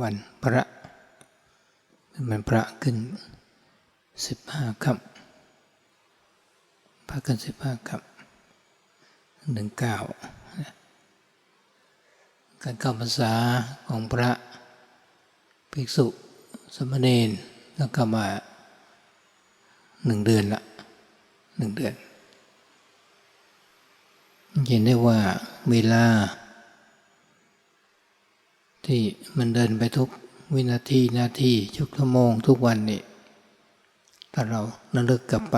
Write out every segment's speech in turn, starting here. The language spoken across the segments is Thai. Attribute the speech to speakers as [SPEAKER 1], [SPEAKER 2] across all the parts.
[SPEAKER 1] วันพระมันพระขึ้นสิบห้าคำพระขึ้นสิบห้าคำหนึ่งเก้าการเข้าพรรษาของพระภิกษุสมณีนแล้วก็มาหนึ่งเดือนละหนึ่งเดือนเห็นได้ว่าเวลา ที่มันเดินไปทุกวินาทีนาทีทุกชั่วโมงทุกวันนี่ถ้าเราระลึกกลับไป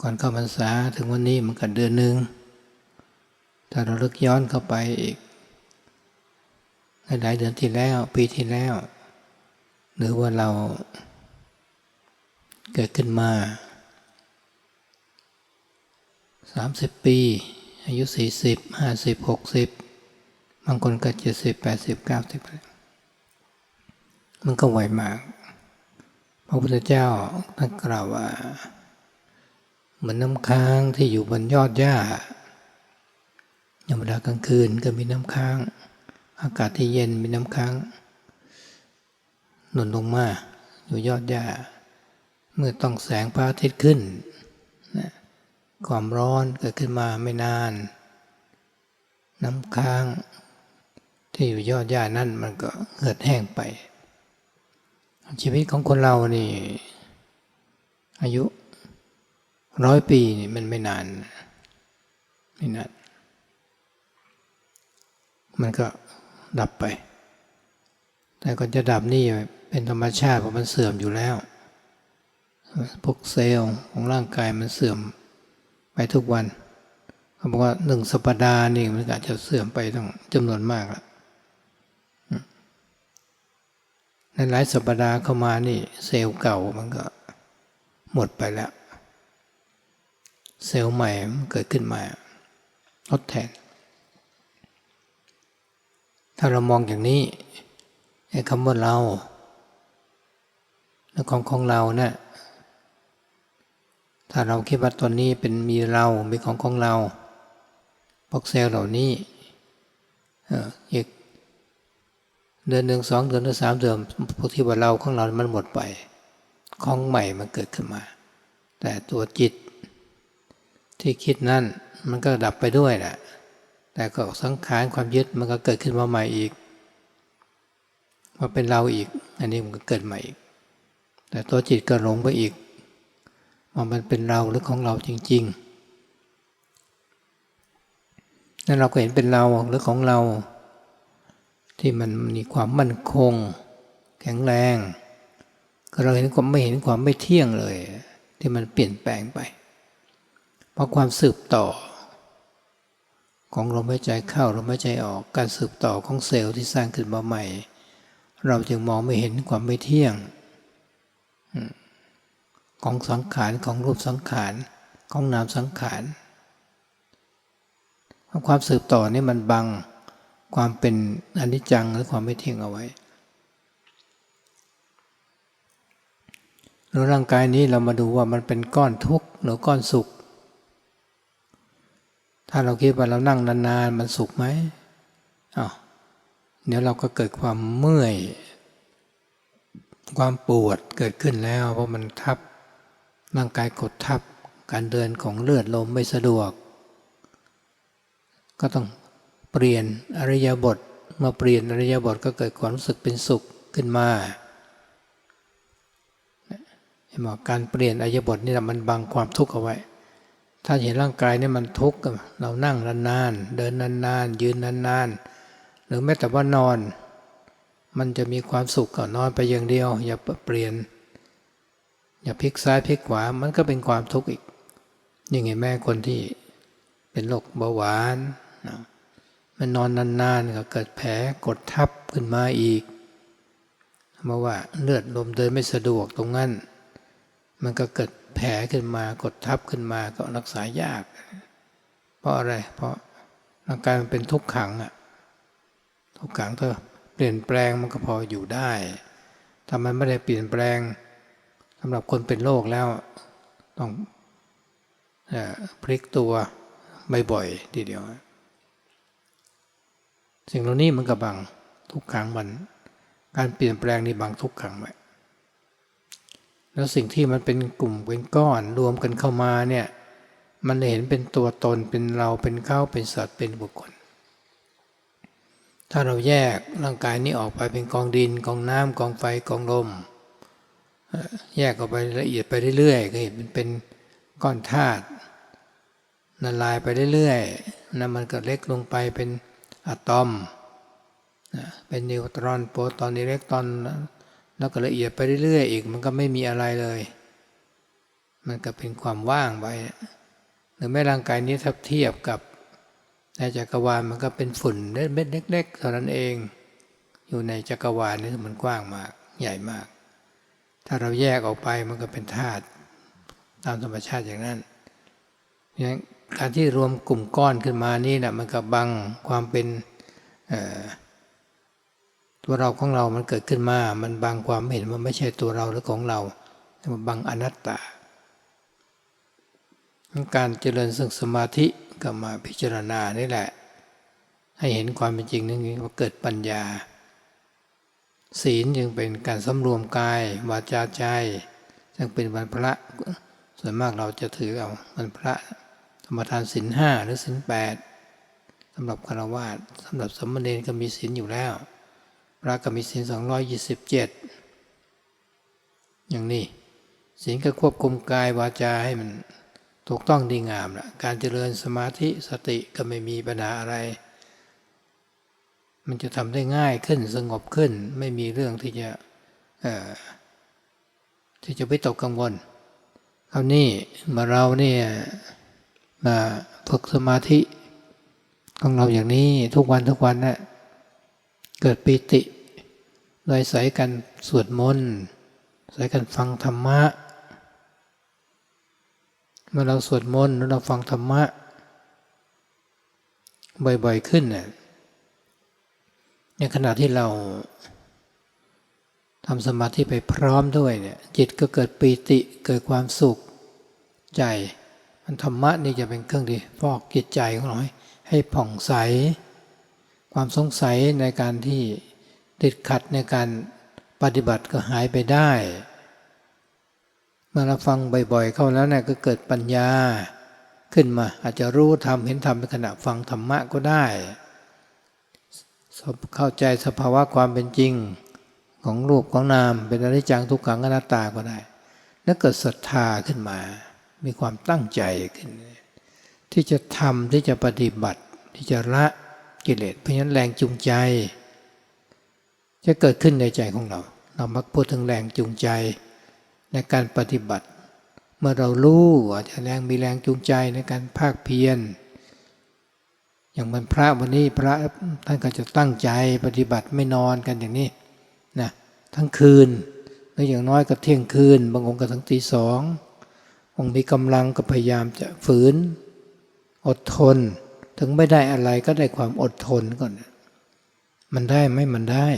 [SPEAKER 1] ก่อนเข้าพรรษาถึงวันนี้มันก็เดือนหนึ่งถ้าเราลึกย้อนเข้าไปอีกหลายเดือนที่แล้วปีที่แล้ว หรือว่าเราเกิดขึ้นมาสามสิบปี อายุสี่สิบห้าสิบหกสิบ บางคนก็เจ็ดสิบแปดสิบเก้าสิบมันก็ไหวมาก พระพุทธเจ้าท่านกล่าวว่า เหมือนน้ำค้างที่อยู่บนยอดหญ้ายามเวลากลางคืนก็มีน้ำค้าง อากาศที่เย็นมีน้ำค้างหนุนลงมาอยู่ยอดหญ้า เมื่อต้องแสงพระอาทิตย์ขึ้นนะความร้อนเกิดขึ้นมาไม่นาน น้ำค้าง ที่อยู่ยอดหญ้านั่นมันก็เหือดแห้งไป ชีวิตของคนเรานี่ อายุร้อยปีนี่มันไม่นาน ไม่นาน มันก็ดับไป แต่ก่อนจะดับนี่เป็นธรรมชาติเพราะมันเสื่อมอยู่แล้ว พวกเซลล์ของร่างกายมันเสื่อมไปทุกวันเขาบอกว่าหนึ่งสัปดาห์นี่มันอาจจะเสื่อมไปต้องจำนวนมากแล้ว ในหลายสัปดาห์เข้ามานี่ เซลล์เก่ามันก็หมดไปแล้ว เซลล์ใหม่มันเกิดขึ้นมาทดแทน ถ้าเรามองอย่างนี้ไอ้คำว่าเราและของของเราเนะี่ยถ้าเราคิดว่าตอนนี้เป็นมีเรามีของของเราพวกเซลล์เหล่านี้อีก เดือนหนึ่งสองเดือนหรือสามเดือนพวกที่ว่าเราของเรามันหมดไป ของใหม่มันเกิดขึ้นมา แต่ตัวจิตที่คิดนั่นมันก็ดับไปด้วยแหละแต่ก็สังขารความยึดมันก็เกิดขึ้นมาใหม่อีกมาเป็นเราอีก อันนี้มันก็เกิดใหม่อีก แต่ตัวจิตก็หลงไปอีกว่ามันเป็นเราหรือของเราจริง ๆ นั่นเราก็เห็นเป็นเราหรือของเรา ที่มันมีความมั่นคง แข็งแรงก็เราเห็นความไม่เห็นความไม่เที่ยงเลย ที่มันเปลี่ยนแปลงไป เพราะความสืบต่อ ของลมหายใจเข้าลมหายใจออกการสืบต่อของเซลล์ที่สร้างขึ้นมาใหม่ เราจึงมองไม่เห็นความไม่เที่ยง ของสังขารของรูปสังขารของนามสังขารความสืบต่อนี่มันบัง ความเป็นอนิจจังหรือความไม่เที่ยงเอาไว้แล้วร่างกายนี้เรามาดูว่ามันเป็นก้อนทุกข์หรือก้อนสุข ถ้าเราคิดว่าเรานั่งนานๆมันสุขไหมอ้าวเดี๋ยวเราก็เกิดความเมื่อย ความปวดเกิดขึ้นแล้ว เพราะมันทับร่างกายกดทับ การเดินของเลือดลมไม่สะดวก ก็ต้อง เปลี่ยนอริยบทมาเปลี่ยนอริยบทก็เกิดความรู้สึกเป็นสุขขึ้นมาเห็นไหมการเปลี่ยนอริยบทนี่แหละมันบังความทุกข์เอาไว้ ถ้าเห็นร่างกายนี่มันทุกข์เรานั่งนานๆเดินนานๆยืนนานๆหรือแม้แต่ว่านอน มันจะมีความสุขก็นอนไปอย่างเดียว อย่าเปลี่ยน อย่าพลิกซ้ายพลิกขวามันก็เป็นความทุกข์อีกยังไงแม่คนที่เป็นโรคเบาหวานนะ มันนอนนานๆก็เกิดแผลกดทับขึ้นมาอีกเพราะว่าเลือดลมเดินไม่สะดวกตรงนั้น มันก็เกิดแผลขึ้นมากดทับขึ้นมาก็รักษายาก เพราะอะไร เพราะร่างกายมันเป็นทุกขังอะทุกขังถ้าเปลี่ยนแปลงมันก็พออยู่ได้ถ้ามันไม่ได้เปลี่ยนแปลงสำหรับคนเป็นโรคแล้วต้องพลิกตัวบ่อยๆทีเดียว สิ่งเหล่านี้มันกระบังทุกขังมัน การเปลี่ยนแปลงนี่บังทุกขังไว้แล้วสิ่งที่มันเป็นกลุ่มเป็นก้อนรวมกันเข้ามาเนี่ยมันเห็นเป็นตัวตนเป็นเราเป็นเขาเป็นสัตว์เป็นบุคคล ถ้าเราแยกร่างกายนี้ออกไปเป็นกองดินกองน้ำกองไฟกองลมแยกออกไปละเอียดไปเรื่อยๆก็เห็นมันเป็นก้อนธาตุละลายไปเรื่อยๆนะมันก็เล็กลงไปเป็น อะตอม เป็นนิวตรอนโปรตอนอิเล็กตรอนแล้วก็ละเอียดไปเรื่อยๆอีกมันก็ไม่มีอะไรเลย มันก็เป็นความว่างไปหรือแม้ร่างกายนี้ถ้าเทียบกับในจักรวาลมันก็เป็นฝุ่นเม็ดเล็กๆเท่านั้นเอง อยู่ในจักรวาลนี่มันกว้างมากใหญ่มาก ถ้าเราแยกออกไปมันก็เป็นธาตุตามธรรมชาติอย่างนั้นเพราะฉะนั้น การที่รวมกลุ่มก้อนขึ้นมานี่นะมันก็บังความเป็นตัวเราของเรา มันเกิดขึ้นมา มันบังความเห็นว่าไม่ใช่ตัวเราหรือของเราแต่มันบังอนัตตา การเจริญซึ่งสมาธิก็มาพิจารณานี่แหละ ให้เห็นความเป็นจริงนั่นเองว่าเกิดปัญญา ศีลจึงเป็นการสำรวมกายวาจาใจ จึงเป็นวันพระ ส่วนมากเราจะถือเอาวันพระ ธรรมทานศีลห้าหรือศีลแปดสำหรับคารวะสำหรับสมณเณรก็มีศีลอยู่แล้ว พระก็มีศีลสองร้อยยี่สิบเจ็ดอย่างนี้ศีลก็ควบคุมกายวาจาให้มันถูกต้องดีงามละการเจริญสมาธิสติก็ไม่มีปัญหาอะไร มันจะทำได้ง่ายขึ้นสงบขึ้น ไม่มีเรื่องที่จะที่จะไปตกกังวลคราวนี้เมื่อเราเนี่ย มาฝึกสมาธิของเราอย่างนี้ทุกวันทุกวันนะ่ะเกิดปิติ โดยใส่กันสวดมนต์ใส่กันฟังธรรมะ เมื่อเราสวดมนต์แล้วเราฟังธรรมะ บ่อยๆขึ้นเนี่ยในขณะที่เราทำสมาธิไปพร้อมด้วยเนี่ยจิตก็เกิดปีติเกิดความสุขใจ มันธรรมะนี่จะเป็นเครื่องที่ฟอกจิตใจของเราให้ให้ผ่องใส ความสงสัยในการที่ติดขัดในการปฏิบัติก็หายไปได้เมื่อเราฟังบ่อยๆ เข้าแล้วเนี่ยก็เกิดปัญญาขึ้นมา อาจจะรู้ธรรมเห็นธรรมในขณะฟังธรรมะก็ได้ เข้าใจสภาวะความเป็นจริงของรูปของนาม เป็นอนิจจังทุกขังอนัตตาก็ได้ แล้วเกิดศรัทธาขึ้นมา มีความตั้งใจขึ้น ที่จะทำที่จะปฏิบัติ ที่จะละกิเลสเพราะฉะนั้นแรงจูงใจ จะเกิดขึ้นในใจของเรา เรามักพูดถึงแรงจูงใจในการปฏิบัติ เมื่อเรารู้ว่าจะแรงมีแรงจูงใจในการภาคเพียรอย่างมันพระวันนี้พระท่านก็จะตั้งใจปฏิบัติไม่นอนกันอย่างนี้นะทั้งคืนหรืออย่างน้อยก็เที่ยงคืน บางองค์ก็ถึงตีสอง องมีกำลังก็พยายามจะฝืน อดทน ถึงไม่ได้อะไรก็ได้ความอดทนก่อน มันได้ไหมมันได้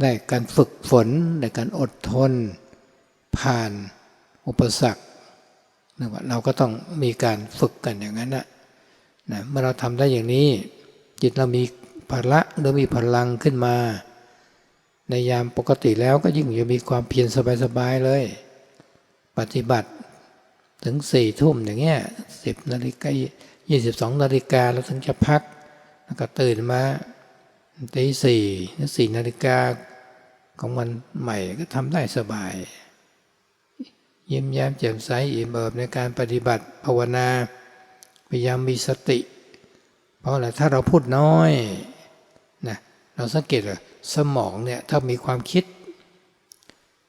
[SPEAKER 1] ได้การฝึกฝนได้การอดทน ผ่านอุปสรรคเราก็ต้องมีการฝึกกันอย่างนั้นนะนะเมื่อเราทำได้อย่างนี้ จิตเรามีพละหรือมีพลังขึ้นมา ในยามปกติแล้วก็ยิ่งจะมีความเพียรสบายๆเลย ปฏิบัติ ถึงสี่ทุ่มอย่างเงี้ยสิบนาฬิกายี่สิบสองนาฬิกาแล้วถึงจะพัก แล้วก็ตื่นมาตีสี่สี่นาฬิกาของวันใหม่ก็ทำได้สบาย ยิ้มแย้มแจ่มใสอิ่มเอิบในการปฏิบัติภาวนาพยายามมีสติ เพราะอะไรถ้าเราพูดน้อยนะเราสังเกตว่าสมองเนี่ยถ้ามีความคิด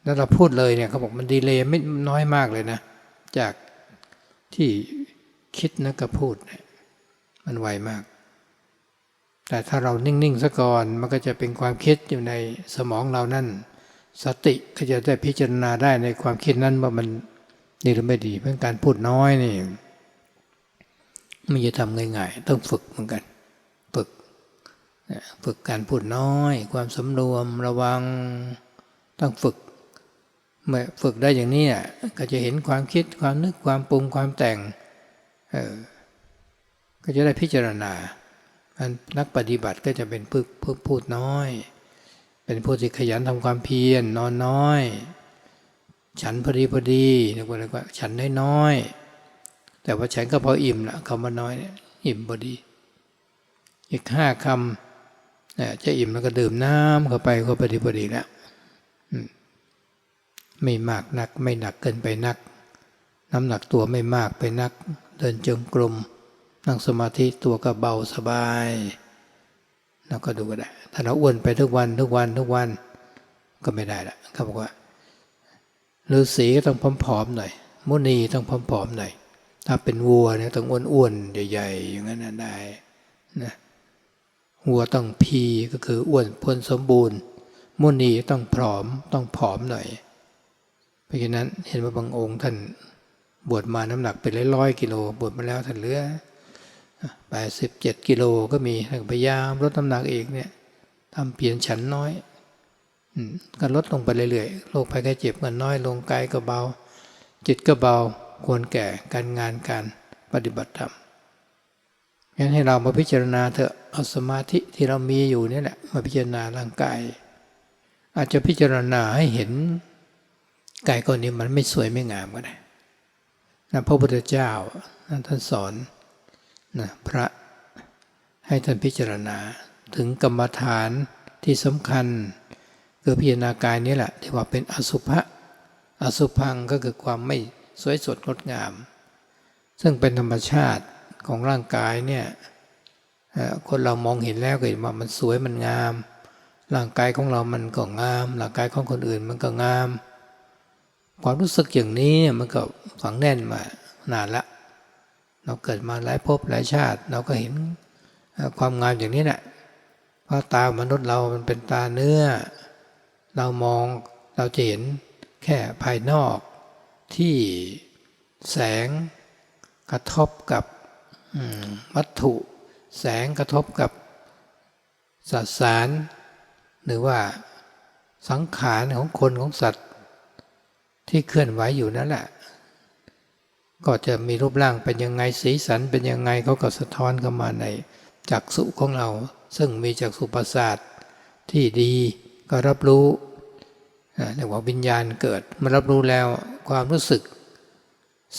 [SPEAKER 1] แล้วเราพูดเลยเนี่ยเขาบอกมันดีเลยไม่น้อยมากเลยนะ จากที่คิดนะกับพูดเนี่ยมันไวมาก แต่ถ้าเรานิ่งๆซะก่อนมันก็จะเป็นความคิดอยู่ในสมองเรานั่น สติก็จะได้พิจารณาได้ในความคิดนั้นว่ามันดีหรือไม่ดีเพราะการพูดน้อยนี่ไม่จะทำง่ายๆต้องฝึกเหมือนกัน ฝึกฝึกการพูดน้อย ความสำรวมระวังต้องฝึก เมื่อฝึกได้อย่างนี้ก็จะเห็นความคิดความนึกความปรุงความแต่งเออก็จะได้พิจารณาอันนักปฏิบัติก็จะเป็นผู้ผู้พูดน้อย เป็นผู้ที่ขยันทำความเพียรนอนน้อย ฉันพอดีพอดีเรียกว่าอะไรว่า ฉันน้อยๆแต่ว่าฉันก็พออิ่มละคำว่าน้อยเนี่ยอิ่มพอดี อีกห้าคำเนี่ยจะอิ่มแล้วก็ดื่มน้ำเข้าไปก็พอดีพอดีแล้ว อืม ไม่มากนัก ไม่หนักเกินไปนัก น้ำหนักตัวไม่มากไปนัก เดินจงกรมนั่งสมาธิตัวก็เบาสบายเราก็ดูก็ได้ ถ้าเราอ้วนไปทุกวันทุกวันทุกวันก็ไม่ได้ละเขาบอกว่าฤาษีก็ต้องผอมๆหน่อยมุนีต้องผอมๆหน่อยถ้าเป็นวัวเนี่ยต้องอ้วนๆใหญ่ๆอย่างนั้นได้นะวัวต้องพีก็คืออ้วนพ้นสมบูรณ์ มุนีต้องผอมต้องผอมหน่อย เพราะฉะนั้นเห็นว่าบางองค์ท่านบวชมาน้ำหนักเป็นร้อยกิโลบวชมาแล้วท่านเหลือแปดสิบเจ็ดกิโลก็มีพยายามลดน้ำหนักเองเนี่ยทำเปลี่ยนฉันน้อยอก็ลดลงไปเรื่อยๆโรคภัยไข้เจ็บก็น้อยลงกายก็เบา จิตก็เบาควรแก่การงานการปฏิบัติธรรมงั้นให้เรามาพิจารณาเถอะเอาสมาธิที่เรามีอยู่นี่แหละมาพิจารณาร่างกาย อาจจะพิจารณาให้เห็น กายก้อนนี้มันไม่สวยไม่งามก็ได้นะพระพุทธเจ้าท่านสอนนะพระให้ท่านพิจารณาถึงกรรมฐานที่สำคัญคือพิจารณากายนี้แหละที่ว่าเป็นอสุภะอสุพังก็คือความไม่สวยสดงดงาม ซึ่งเป็นธรรมชาติของร่างกายเนี่ยคนเรามองเห็นแล้วก็เห็นว่ามันสวยมันงาม ร่างกายของเรามันก็งาม ร่างกายของคนอื่นมันก็งาม ความรู้สึกอย่างนี้เนี่ยมันก็ฝังแน่นมานานละ เราเกิดมาหลายภพหลายชาติ เราก็เห็นความงามอย่างนี้แหละเพราะตามนุษย์เรามันเป็นตาเนื้อ เรามองเราจะเห็นแค่ภายนอกที่แสงกระทบกับวัตถุ แสงกระทบกับสสาร หรือว่าสังขารของคนของสัตว์ ที่เคลื่อนไหวอยู่นั่นแหละ ก็จะมีรูปร่างเป็นยังไงสีสันเป็นยังไงเขาก็สะท้อนเข้ามาในจักษุของเรา ซึ่งมีจักษุประสาทที่ดีก็รับรู้เรียกว่าวิญญาณเกิดมารับรู้แล้วความรู้สึก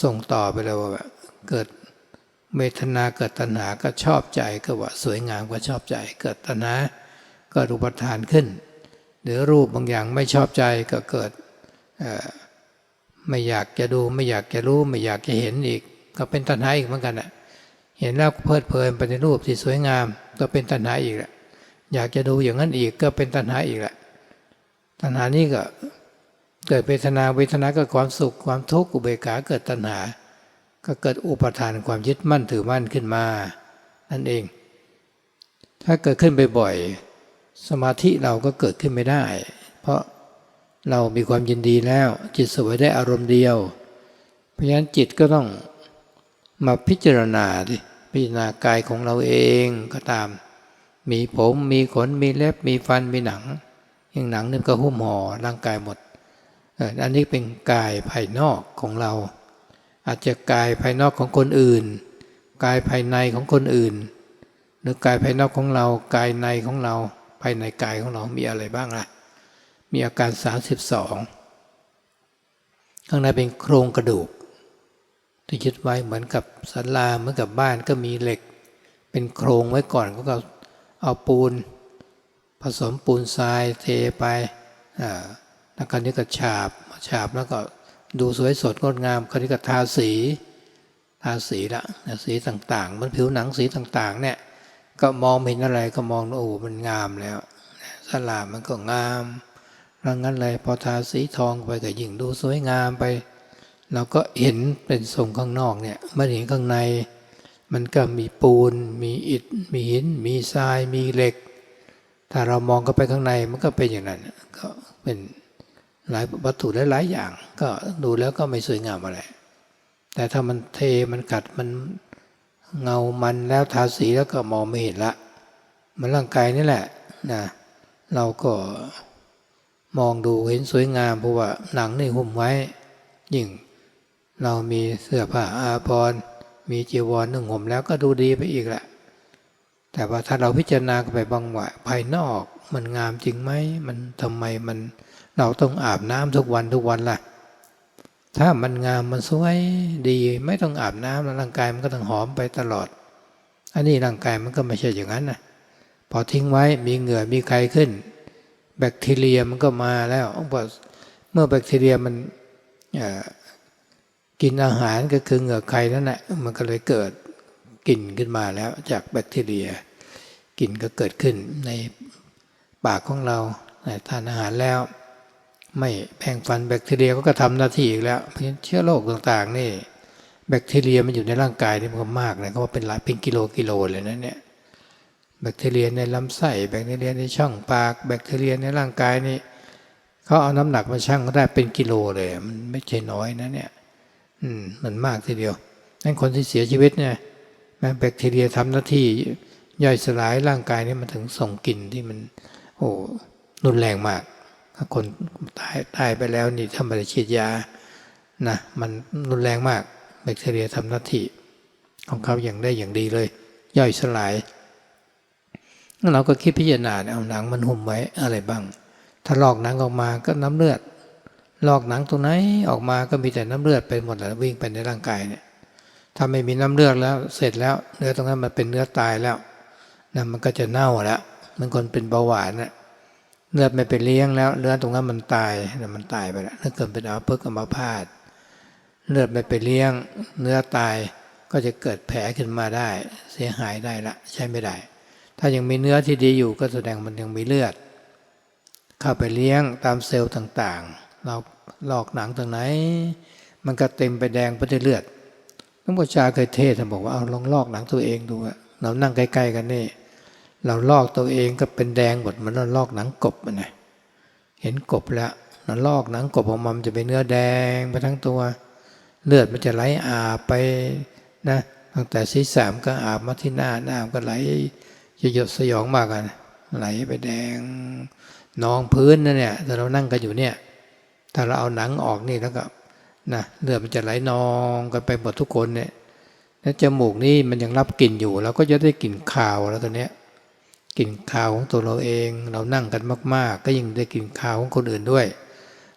[SPEAKER 1] ส่งต่อไปแล้วว่าเกิดเวทนาเกิดตัณหาก็ชอบใจก็ว่าสวยงามก็ชอบใจ เกิดตัณหาก็รูปทานขึ้น หรือรูปบางอย่างไม่ชอบใจก็เกิดอ ไม่อยากจะดูไม่อยากจะรู้ ไม่อยากจะเห็นอีก ก็เป็นตัณหาอีกเหมือนกันอะ เห็นแล้วเพลิดเพลินไปในรูปที่สวยงาม ก็เป็นตัณหาอีกแหละอยากจะดูอย่างนั้นอีกก็เป็นตัณหาอีกแหละตัณหานี้ก็เกิดเวทนาเวทนาก็ความสุขความทุกข์อุเบกขาเกิดตัณหา ก็เกิดอุปทานความยึดมั่นถือมั่นขึ้นมานั่นเอง ถ้าเกิดขึ้นบ่อยๆสมาธิเราก็เกิดขึ้นไม่ได้ เพราะ เรามีความยินดีแล้ว จิตสวยได้อารมณ์เดียว เพราะฉะนั้นจิตก็ต้องมาพิจารณาดิพิจารณากายของเราเองก็ตาม มีผมมีขนมีเล็บมีฟันมีหนัง อย่างหนังนี่ก็หุ้มห่อร่างกายหมดอันนี้เป็นกายภายนอกของเรา อาจจะกายภายนอกของคนอื่น กายภายในของคนอื่น หรือกายภายนอกของเรา กายในของเรา ภายในกายของเรามีอะไรบ้างล่ะ มีอาการ 32 ข้างในเป็นโครงกระดูกที่ยึดไว้เหมือนกับศาลาเหมือนกับบ้านก็มีเหล็ก เป็นโครงไว้ก่อนก็เอาปูน ผสมปูนทรายเทไปอ่าแล้วคราวนี้ก็ฉาบฉาบแล้วก็ดูสวยสดงดงามคราวนี้ก็ทาสีทาสีละสีต่างๆ มันผิวหนังสีต่างๆเนี่ยก็มองเห็นอะไรก็มองโอ้มันงามแล้วสลามันก็งาม รังนั้นเลยพอทาสีทองไปก็ยิ่งดูสวยงามไป เราก็เห็นเป็นทรงข้างนอกเนี่ยไม่เห็นข้างใน มันก็มีปูน มีอิฐ มีหิน มีทราย มีเหล็ก ถ้าเรามองเข้าไปข้างในมันก็เป็นอย่างนั้น ก็เป็นหลายวัตถุหลายๆอย่าง ก็ดูแล้วก็ไม่สวยงามอะไร แต่ถ้ามันเทมันกัดมันเงามันแล้วทาสีแล้วก็มองไม่เห็นละ มันร่างกายนี่แหละนะเราก็ มองดูเห็นสวยงามเพราะว่าหนังนี่หุ้มไว้ ยิ่ง เรามีเสื้อผ้าอาภรณ์มีจีวรหนึ่งห่มแล้วก็ดูดีไปอีกแหละแต่ว่าถ้าเราพิจารณาไปบางว่าภายนอกมันงามจริงไหมมันทำไมมันเราต้องอาบน้ำทุกวันทุกวันล่ะ ถ้ามันงามมันสวยดีไม่ต้องอาบน้ำแล้วร่างกายมันก็ต้องหอมไปตลอด อันนี้ร่างกายมันก็ไม่ใช่อย่างนั้นนะพอทิ้งไว้มีเหงื่อมีใครขึ้น แบคทีเรียมันก็มาแล้วพอเมื่อแบคทีเรียมันกินอาหารก็คือเหงื่อใครนั่นแหละมันก็เลยเกิดกลิ่นขึ้นมาแล้วจากแบคทีเรียกลิ่นก็เกิดขึ้นในปากของเราทานอาหารแล้ว ไม่แปรงฟันแบคทีเรียก็ทำหน้าที่อีกแล้วเพราะฉะนั้นเชื้อโรคต่างๆนี่แบคทีเรียมันอยู่ในร่างกายนี่มันก็มากเลยเขาว่าเป็นหลายเป็นกิโลกิโลเลยนะเนี่ย แบคทีเรียในลำไส้แบคทีเรียในช่องปาก แบคทีเรียในร่างกายนี่เขาเอาน้ำหนักมาชั่งก็ได้เป็นกิโลเลย มันไม่ใช่น้อยนะเนี่ย อืมมันมากทีเดียวนั่นคนที่เสียชีวิตเนี่ยแบคทีเรียทำหน้าที่ย่อยสลายร่างกายนี่มันถึงส่งกลิ่นที่มัน โอ้รุนแรงมาก ถ้าคนตายตายไปแล้วนี่ถ้าไม่ได้ฉีดยานะมันรุนแรงมาก แบคทีเรียทำหน้าที่ของเขาอย่างได้อย่างดีเลย ย่อยสลาย เราก็คิดพิจารณาเอาหนังมันหุ้มไว้อะไรบ้าง ถ้าลอกหนังออกมาก็น้ำเลือด ลอกหนังตรงไหนออกมาก็มีแต่น้ำเลือดไปหมดแล้ววิ่งไปในร่างกายเนี่ย ถ้าไม่มีน้ำเลือดแล้วเสร็จแล้วเนื้อตรงนั้นมันเป็นเนื้อตายแล้วนะมันก็จะเน่าแล้วมันคนเป็นเบาหวานน่ะเลือดไม่ไปเลี้ยงแล้วเลือดตรงนั้นมันตายนะมันตายไปแล้วถ้าเกิดเป็นอัมพฤกษ์อัมพาตเลือดไม่ไปเลี้ยง เนื้อตายก็จะเกิดแผลขึ้นมาได้ เสียหายได้ละใช่ไม่ได้ ถ้ายังมีเนื้อที่ดีอยู่ก็แสดงมันยังมีเลือด เข้าไปเลี้ยงตามเซลล์ต่างๆ เราลอกหนังตรงไหน มันก็เต็มไปแดงไปด้วยเลือดหลวงพ่อชาเคยเทศบอกว่าเอาลองลอกหนังตัวเองดูเรานั่งใกล้ๆกันนี่ เราลอกตัวเองก็เป็นแดงหมดมือนเราลอกหนังกบมันนะเห็นกบแล้วเราลอกหนังกบออกมามันจะเป็นเนื้อแดงไปทั้งตัว เลือดมันจะไหลอาบไปนะตั้งแต่ศีรษะมันก็อาบมาที่หน้าหน้าก็ไหล หยดสยองมากกันไหลไปแดงนองพื้นนะเนี่ยแต่เรานั่งกันอยู่เนี่ย ถ้าเราเอาหนังออกนี่แล้วก็นะเลือดมันจะไหลนองกันไปหมดทุกคนเนี่ยแล้วจมูกนี่มันยังรับกลิ่นอยู่เราก็จะได้กลิ่นคาวแล้วตอนเนี้ยกลิ่นคาวของตัวเราเอง เรานั่งกันมาก ๆ ก็ยิ่งได้กลิ่นคาวของคนอื่นด้วย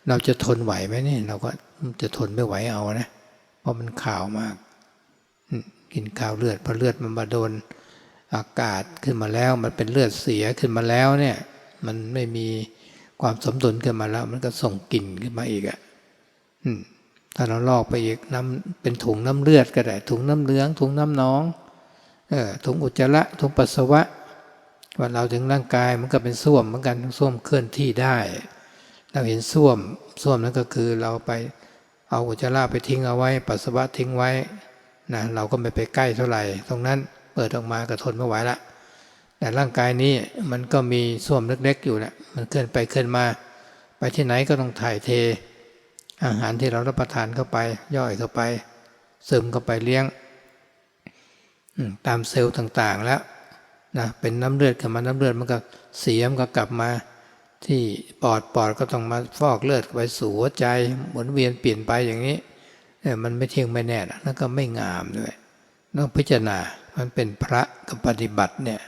[SPEAKER 1] เราจะทนไหวไหมเนี่ยเราก็จะทนไม่ไหวเอานะ เพราะมันขาวมากกลิ่นคาวเลือดพอเลือดมันมาโดน อากาศขึ้นมาแล้ว มันเป็นเลือดเสียขึ้นมาแล้วเนี่ยมันไม่มีความสมดุลขึ้นมาแล้ว มันก็ส่งกลิ่นขึ้นมาอีกอะ่ะถ้าเราลอกไปอีกน้ำเป็นถุงน้ำเลือดก็ได้ถุงน้ำเหลืองถุงน้ำหนองเออถุงอุจจาระถุงปัสสาวะว่าเราถึงร่างกายมันก็เป็นส้วมเหมือนกันส้วมเคลื่อนที่ได้ เราเห็นส้วมส้วมนั้นก็คือเราไปเอาอุจจาระไปทิ้งเอาไว้ ปัสสาวะทิ้งไว้นะเราก็ไม่ไปใกล้เท่าไหร่ตรงนั้น เปิดออกมาก็ทนไม่ไหวละแต่ร่างกายนี้มันก็มีส้วมเล็กๆอยู่แหละมันเคลื่อนไปเคลื่อนมา ไปที่ไหนก็ต้องถ่ายเท อาหารที่เรารับประทานเข้าไป ย่อยเข้าไป ซึมเข้าไปเลี้ยงตามเซลล์ต่างๆแล้วนะเป็นน้ำเลือดขึ้นมาน้ำเลือดมันก็เสียมก็กลับมาที่ปอดปอดก็ต้องมาฟอกเลือดไปสู่หัวใจหมุนเวียนเปลี่ยนไปอย่างนี้เนี่ยมันไม่เที่ยงไม่แน่แล้วก็ไม่งามด้วยต้องพิจารณา มันเป็นพระกับปฏิบัติเนี่ย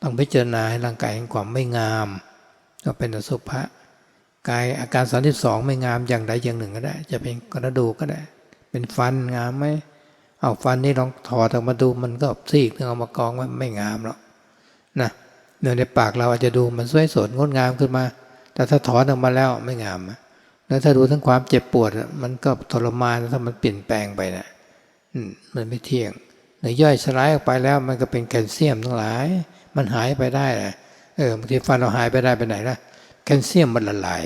[SPEAKER 1] ต้องพิจารณาให้ร่างกายแห่งความไม่งาม ก็เป็นอสุภะกายอาการสามสิบสองไม่งามอย่างใดอย่างหนึ่งก็ได้ จะเป็นกระดูกก็ได้ เป็นฟันงามไหมเอาฟันนี่ลองถอดออกมาดูมันก็ซีกนึงเอามากองไว้ไม่งามหรอกนะเนื้อในปากเราอาจจะดูมันสวยสดงดงามขึ้นมา แต่ถ้าถอนออกมาแล้วไม่งามแล้วถ้าดูทั้งความเจ็บปวด มันก็ทรมานถ้ามันเปลี่ยนแปลงไปนะมันไม่เที่ยง เนื้อย่อยสลายออกไปแล้วมันก็เป็นแคลเซียมทั้งหลาย มันหายไปได้แหละเออบางทีฟันเราหายไปได้ไปไหนล่ะแคลเซียมมันละลาย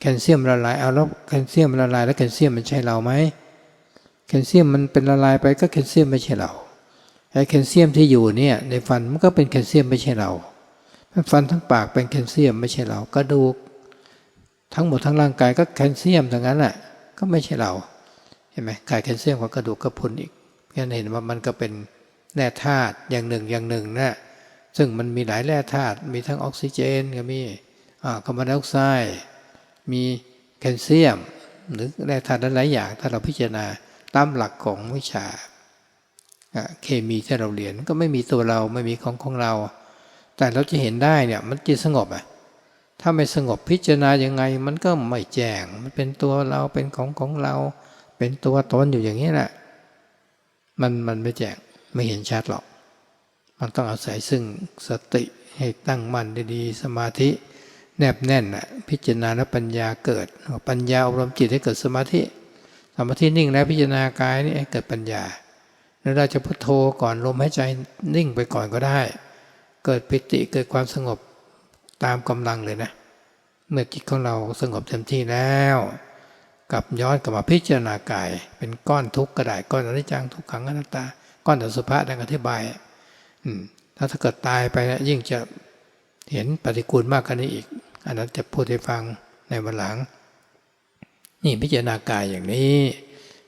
[SPEAKER 1] แคลเซียมละลายเอาแล้วแคลเซียมละลายแล้วแคลเซียมมันใช่เราไหมแคลเซียมมันเป็นละลายไปก็แคลเซียมไม่ใช่เราไอ้แคลเซียมที่อยู่เนี่ยในฟันมันก็เป็นแคลเซียมไม่ใช่เราฟันทั้งปากเป็นแคลเซียมไม่ใช่เรากระดูกทั้งหมดทั้งร่างกายก็แคลเซียมทั้งนั้นแหละก็ไม่ใช่เราเห็นไหมกายแคลเซียมกับกระดูกกระพุนอีก งั้นเห็นว่ามันก็เป็นแร่ธาตุอย่างหนึ่งอย่างหนึ่งนะซึ่งมันมีหลายแร่ธาตุมีทั้งออกซิเจนก็มีคาร์บอนไดออกไซด์มีแคลเซียม หรือแร่ธาตุหลายอย่าง ถ้าเราพิจารณาตามหลักของวิชาเคมีที่เราเรียนก็ไม่มีตัวเราไม่มีของของเรา แต่เราจะเห็นได้เนี่ยมันจิตสงบอะถ้าไม่สงบพิจารณายังไง มันก็ไม่แจ้งมันเป็นตัวเราเป็นของของเรา เป็นตัวตนอยู่อย่างนี้แหละ มันมันไม่แจ้งไม่เห็นชัดหรอก มันต้องอาศัยซึ่งสติให้ตั้งมั่นดีๆ สมาธิแนบแน่นน่ะพิจารณาแล้วปัญญาเกิด ปัญญาอบรมจิตให้เกิดสมาธิสมาธินิ่งแล้วพิจารณากายนี่ให้เกิดปัญญาแล้วเราจะพุทโธก่อนลมหายใจนิ่งไปก่อนก็ได้ เกิดปิติเกิดความสงบตามกำลังเลยนะ เมื่อจิตของเราสงบเต็มที่แล้ว กลับย้อนกลับมาพิจารณากาย เป็นก้อนทุกข์ก็ได้ก้อนอนิจจังทุกขังอนัตตา ก้อนอสุภะดังอธิบายอืมถ้าถ้าเกิดตายไปนะยิ่งจะเห็นปฏิกูลมากกว่านี้อีก อันนั้นจะพูดให้ฟังในวันหลัง นี่พิจารณากายอย่างนี้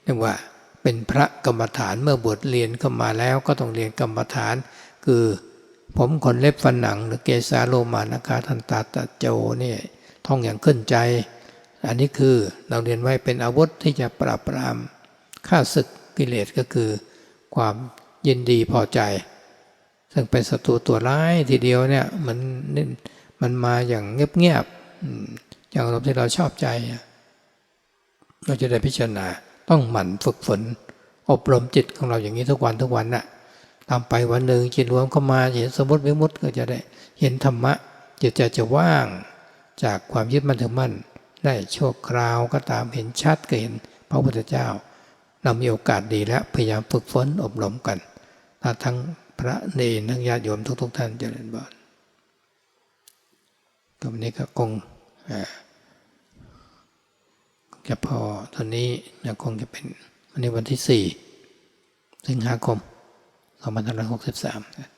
[SPEAKER 1] เรียกว่าเป็นพระกรรมฐานเมื่อบวชเรียนเข้ามาแล้วก็ต้องเรียนกรรมฐาน คือผมขนเล็บฟันหนัง หรือเกสาโลมานาคาทันตาตะโจนี่ท่องอย่างขึ้นใจ อันนี้คือเราเรียนไว้เป็นอาวุธที่จะปราบปรามฆ่าศึกกิเลสก็คือ ความยินดีพอใจ ซึ่งเป็นศัตรูตัวร้ายทีเดียวเนี่ยมันนี่มันมาอย่างเงียบๆอย่างเราที่เราชอบใจ เราจะได้พิจารณาต้องหมั่นฝึกฝน อบรมจิตของเราอย่างนี้ทุกวันทุกวันน่ะทำไปวันหนึ่งจิตรวมเข้ามาเห็นสมมติวิมุตติก็จะได้เห็นธรรมะจิตใจจะว่างจากความยึดมั่นถือมั่น ได้ชั่วคราวก็ตามเห็นชัดก็เห็นพระพุทธเจ้า เรามีโอกาสดีแล้วพยายามฝึกฝนอบรมกันทั้งพระเนรทั้งญาติโยมทุก ๆ ท่านเจริญบานก็วันนี้ก็คงจะพอตอนนี้ยังคงจะเป็นวันนี้วันที่สี่สิงหาคม2563